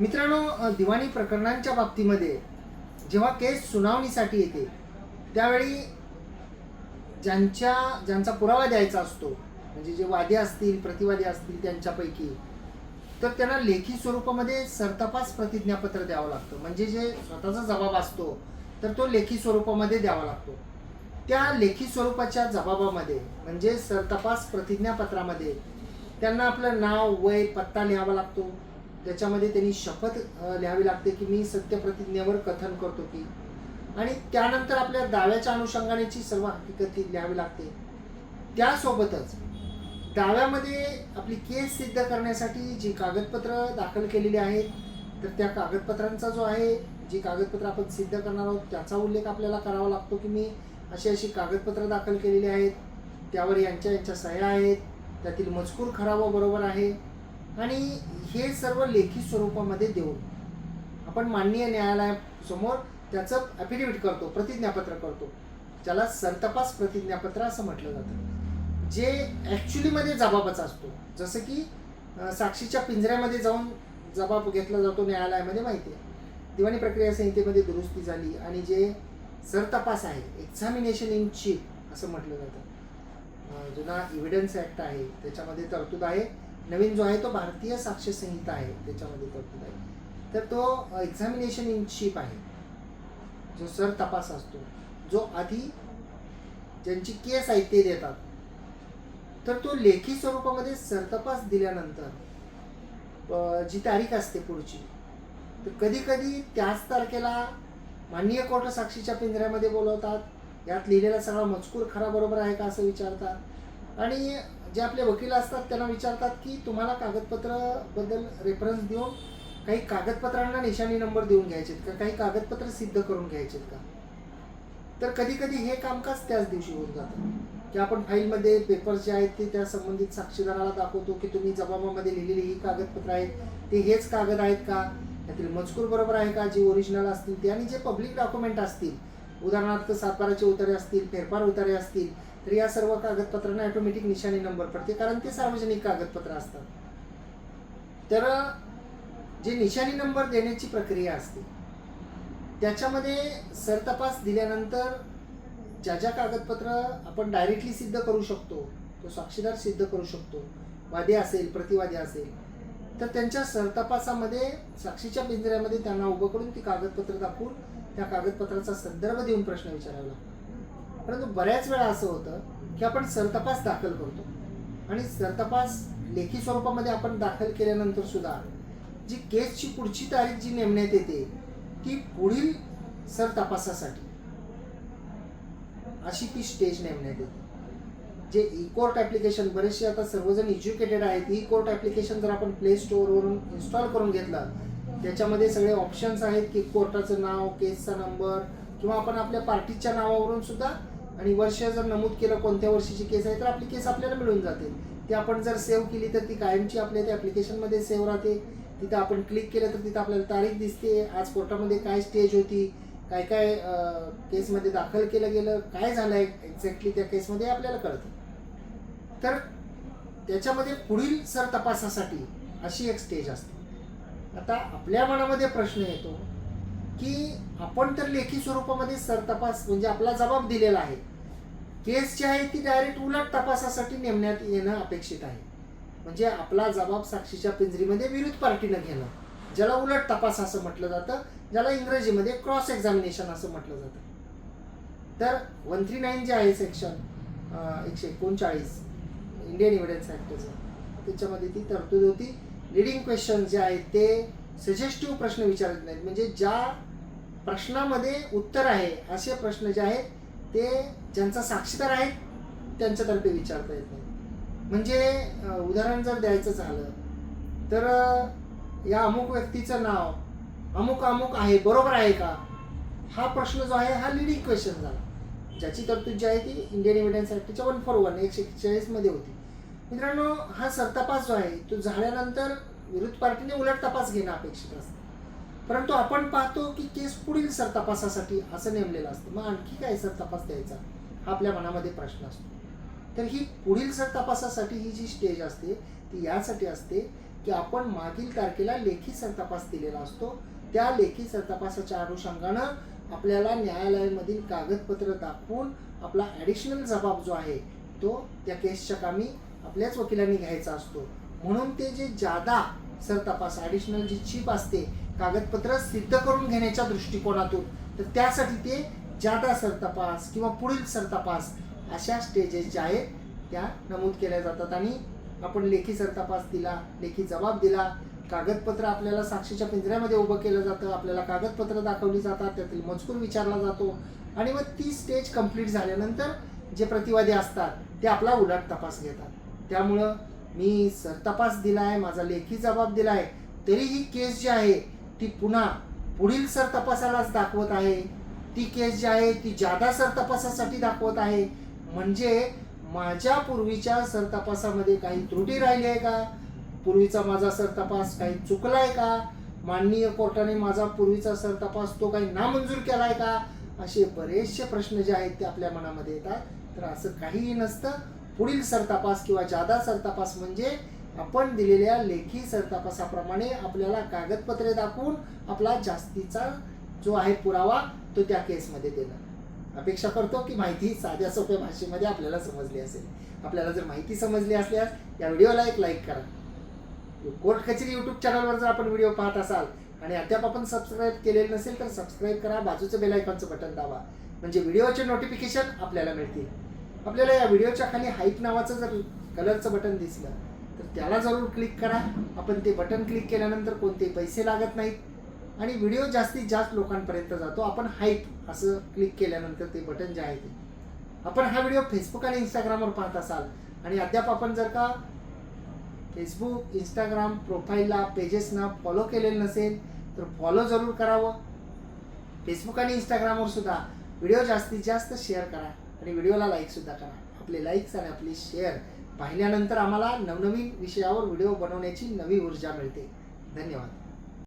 मित्रांनो दिवाणी प्रकरणांच्या बाबतीमध्ये जेव्हा केस सुनावणीसाठी येते त्यावेळी ज्यांच्या ज्यांचा पुरावा द्यायचा असतो म्हणजे जे वादी असतील प्रतिवादी असतील त्यांच्यापैकी तर त्यांना लेखी स्वरूपामध्ये सरतपास प्रतिज्ञापत्र द्यावं लागतं. म्हणजे जे स्वतःचा जबाब असतो तर तो लेखी स्वरूपामध्ये द्यावा लागतो. त्या लेखी स्वरूपाच्या जबाबामध्ये म्हणजे सरतपास प्रतिज्ञापत्रामध्ये त्यांना आपलं नाव वय पत्ता लिहावा लागतो. त्याच्यामध्ये त्यांनी शपथ लिहावी लागते की मी सत्यप्रतिज्ञेवर कथन करतो की. आणि त्यानंतर आपल्या दाव्याच्या अनुषंगानेची सर्व हकीकत लिहावी लागते. त्यासोबतच दाव्यामध्ये आपली केस सिद्ध करण्यासाठी जी कागदपत्र दाखल केलेली आहेत तर त्या कागदपत्रांचा जो आहे जी कागदपत्र आपण सिद्ध करणार आहोत त्याचा उल्लेख आपल्याला करावा लागतो की मी अशी अशी कागदपत्र दाखल केलेली आहेत. त्यावर यांच्या यांच्या सह्या आहेत. त्यातील मजकूर खरा व बरोबर आहे. आणि हे सर्व लेखी स्वरूपामध्ये देऊन आपण माननीय न्यायालयासमोर त्याचं ॲफिडेव्हिट करतो प्रतिज्ञापत्र करतो. ज्याला सरतपास प्रतिज्ञापत्र असं म्हटलं जातं. जे ॲक्च्युलीमध्ये जबाबाचा असतो. जसं की साक्षीच्या पिंजऱ्यामध्ये जाऊन जबाब घेतला जातो न्यायालयामध्ये माहिती आहे. दिवाणी प्रक्रिया संहितेमध्ये दुरुस्ती झाली आणि जे सरतपास आहे एक्झामिनेशन इन चीफ असं म्हटलं जातं. जुना इव्हिडन्स ॲक्ट आहे त्याच्यामध्ये तरतूद आहे. नवीन जो आहे तो भारतीय साक्ष संहिता आहे त्याच्यामध्ये तरतूद आहे. तर तो एक्झामिनेशन इन शिप आहे. जो सर तपास असतो जो आधी ज्यांची केस आहे ते देतात. तर तो लेखी स्वरूपामध्ये सरतपास दिल्यानंतर जी तारीख असते पुढची तर कधीकधी त्याच तारखेला माननीय कोर्ट साक्षीच्या पिंजऱ्यामध्ये बोलवतात. यात लिहिलेला सगळा मजकूर खरा बरोबर आहे का असं विचारतात. आणि जे आपले वकील असतात त्यांना विचारतात की तुम्हाला कागदपत्राबद्दल रेफरन्स देऊन काही कागदपत्रांना निशाणी नंबर देऊन घ्यायचेत का? काही कागदपत्र सिद्ध करून घ्यायचेत का? तर कधी कधी हे कामकाज त्याच दिवशी होऊन जातं. की आपण फाईलमध्ये पेपर्स जे आहेत ते त्या संबंधित साक्षीदाराला दाखवतो की तुम्ही जबाबामध्ये लिहिलेली ही कागदपत्र आहेत ते हेच कागद आहेत का? त्यातील मजकूर बरोबर आहे का? जे ओरिजिनल असतील ते. आणि जे पब्लिक डॉक्युमेंट असतील उदाहरणार्थ सातबाराचे उतारे असतील फेरफार उतारे असतील तर या सर्व कागदपत्रांना ऑटोमॅटिक निशाणी नंबर पडते कारण ते सार्वजनिक कागदपत्र असतात. तर जे निशाणी नंबर देण्याची प्रक्रिया असते त्याच्यामध्ये सरतपास दिल्यानंतर ज्या ज्या कागदपत्र आपण डायरेक्टली सिद्ध करू शकतो तो साक्षीदार सिद्ध करू शकतो वादी असेल प्रतिवादी असेल तर त्यांच्या सरतपासामध्ये साक्षीच्या पिंजऱ्यामध्ये त्यांना उभं करून ती कागदपत्र दाखवून त्या कागदपत्राचा संदर्भ देऊन प्रश्न विचारावा लागतो. परंतु बऱ्याच वेळा असं होतं की आपण सरतपास दाखल करतो. आणि सरतपास लेखी स्वरूपामध्ये आपण दाखल केल्यानंतर सुद्धा जी केसची पुढची तारीख जी नेमण्यात येते ती पुढील सरतपासासाठी. अशी ती स्टेज नेमण्यात येते. जे ई कोर्ट ॲप्लिकेशन बरेचसे आता सर्वजण एज्युकेटेड आहेत. ई कोर्ट ॲप्लिकेशन जर आपण प्ले स्टोअरवरून इन्स्टॉल करून घेतलं त्याच्यामध्ये सगळे ऑप्शन्स आहेत की कोर्टाचं नाव केसचा नंबर किंवा आपण आपल्या पार्टीच्या नावावरून सुद्धा आणि वर्ष जर नमूद केलं कोणत्या वर्षीची केस आहे तर आपली केस आपल्याला मिळून जाते. ती आपण जर सेव्ह केली तर ती कायमची आपल्या त्या ॲप्लिकेशनमध्ये सेव्ह राहते. तिथं आपण क्लिक केलं तर तिथं आपल्याला तारीख दिसते. आज कोर्टामध्ये काय स्टेज होती काय काय केसमध्ये दाखल केलं गेलं काय झालं आहे एक्झॅक्टली त्या केसमध्ये आपल्याला कळतं. तर त्याच्यामध्ये पुढील सर तपासासाठी अशी एक स्टेज असते. आता आपल्या मनामध्ये प्रश्न येतो की आपण तर लेखी स्वरूपामध्ये सरतपास म्हणजे आपला जबाब दिलेला आहे. केस जी आहे ती डायरेक्ट उलट तपासासाठी नेमण्यात येणं अपेक्षित आहे. म्हणजे आपला जबाब साक्षीच्या पिंजरीमध्ये विरुद्ध पार्टीनं घेणं. ज्याला उलट तपास असं म्हटलं जातं ज्याला इंग्रजीमध्ये क्रॉस एक्झामिनेशन असं म्हटलं जातं. तर वन थ्री नाईन जे आहे सेक्शन एकशे एकोणचाळीस इंडियन इव्हिडन्स ॲक्टचं त्याच्यामध्ये ती तरतूद होती. लिडिंग क्वेश्चन जे आहेत ते सजेस्टिव्ह प्रश्न विचारत नाहीत. म्हणजे ज्या प्रश्नामध्ये उत्तर आहे असे प्रश्न जे आहेत ते ज्यांचा साक्षीदार आहेत त्यांच्यातर्फे विचारता येत नाही. म्हणजे उदाहरण जर द्यायचं झालं तर या अमुक व्यक्तीचं नाव अमुक अमुक आहे बरोबर आहे का? हा प्रश्न जो आहे हा लिडिंग क्वेश्चन झाला. ज्याची तरतूद जी आहे ती इंडियन एव्हिडन्स ॲक्टच्या वन फॉर वन एकशे चाळीसमध्ये होती. मित्रांनो हा सरतपास जो आहे तो झाल्यानंतर विरुद्ध पार्टीने उलट तपास घेणं अपेक्षित असतं. परंतु आपण पाहतो की केस पुढील सरतपासासाठी असं नेमलेलं असतं. मग आणखी काय सर तपास द्यायचा? हा आपल्या मनामध्ये प्रश्न असतो. तर ही पुढील सरतपासासाठी ही जी स्टेज असते ती यासाठी असते की आपण मागील तारखेला लेखी सरतपास दिलेला असतो. त्या लेखी सरतपासाच्या अनुषंगानं आपल्याला न्यायालयामधील कागदपत्र दाखवून आपला ॲडिशनल जबाब जो आहे तो त्या केसच्या कामी आपल्याच वकिलांनी घ्यायचा असतो. म्हणून ते जे जादा सरतपास ॲडिशनल जी चीप असते कागदपत्र सिद्ध करून घेण्याच्या दृष्टिकोनातून. तर त्यासाठी ते जादा सरतपास किंवा पुढील सरतपास अशा स्टेजेस ज्या आहेत त्या नमूद केल्या जातात. आणि आपण लेखी सरतपास दिला लेखी जबाब दिला कागदपत्र आपल्याला साक्षीच्या पिंजऱ्यामध्ये उभं केलं जातं आपल्याला कागदपत्र दाखवली जातात त्यातील मजकूर विचारला जातो. आणि मग ती स्टेज कंप्लीट झाल्यानंतर जे प्रतिवादी असतात ते आपला उलट तपास घेतात. त्यामुळं मी सरतपास आहे माझा लेखी जबाब दिला तरी ही केस जी आहे ती पुन्हा पुढील सरतपासालाच दाखवत आहे. ती केस जी आहे ती जादा सरतपासासाठी दाखवत आहे. म्हणजे माझ्या पूर्वीच्या सरतपासामध्ये काही त्रुटी राहिली आहे का? पूर्वीचा माझा सरतपास काही चुकलाय का? माननीय कोर्टाने माझा पूर्वीचा सरतपास तो काही नामंजूर केला आहे का? असे बरेचसे प्रश्न जे आहेत ते आपल्या मनामध्ये येतात. तर असं काहीही नसतं. पुढील सरतपास किंवा जादा सरतपास म्हणजे आपण दिलेल्या लेखी सरतापासाप्रमाणे आपल्याला कागदपत्रे दाखवून आपला जास्तीचा जो आहे पुरावा तो त्या केसमध्ये देणं. अपेक्षा करतो की माहिती साध्या सोप्या भाषेमध्ये आपल्याला समजली असेल. आपल्याला जर माहिती समजली असल्यास या व्हिडिओला एक लाईक करा. कोर्ट कचेरी यूट्यूब चॅनलवर जर आपण व्हिडिओ पाहत असाल आणि अद्याप आपण सबस्क्राईब केलेलं नसेल तर सबस्क्राईब करा बाजूचं बेलायकॉनचं बटन दाबा. म्हणजे व्हिडिओचे नोटिफिकेशन आपल्याला मिळतील. आपल्याला या व्हिडिओच्या खाली हाईक नावाचं जर कलरचं बटन दिसलं तर त्याला जरूर क्लिक करा. आपण ते बटन क्लिक केल्यानंतर कोणते पैसे लागत नाहीत. आणि व्हिडिओ जास्तीत जास्त लोकांपर्यंत जातो. आपण हाईप असं क्लिक केल्यानंतर ते बटन जे आहे ते. आपण हा व्हिडिओ फेसबुक आणि इंस्टाग्रामवर पाहत असाल. आणि अद्याप आपण जर का फेसबुक इंस्टाग्राम प्रोफाईलला पेजेसना फॉलो केलेलं नसेल तर फॉलो जरूर करावं. फेसबुक आणि इंस्टाग्रामवर सुद्धा व्हिडिओ जास्तीत जास्त शेअर करा. आणि व्हिडिओला लाईक सुद्धा करा. आपले लाईक्स आणि आपले शेअर पाहिल्यानंतर आम्हाला नवनवीन विषयावर व्हिडिओ बनवण्याची नवी ऊर्जा मिळते. धन्यवाद.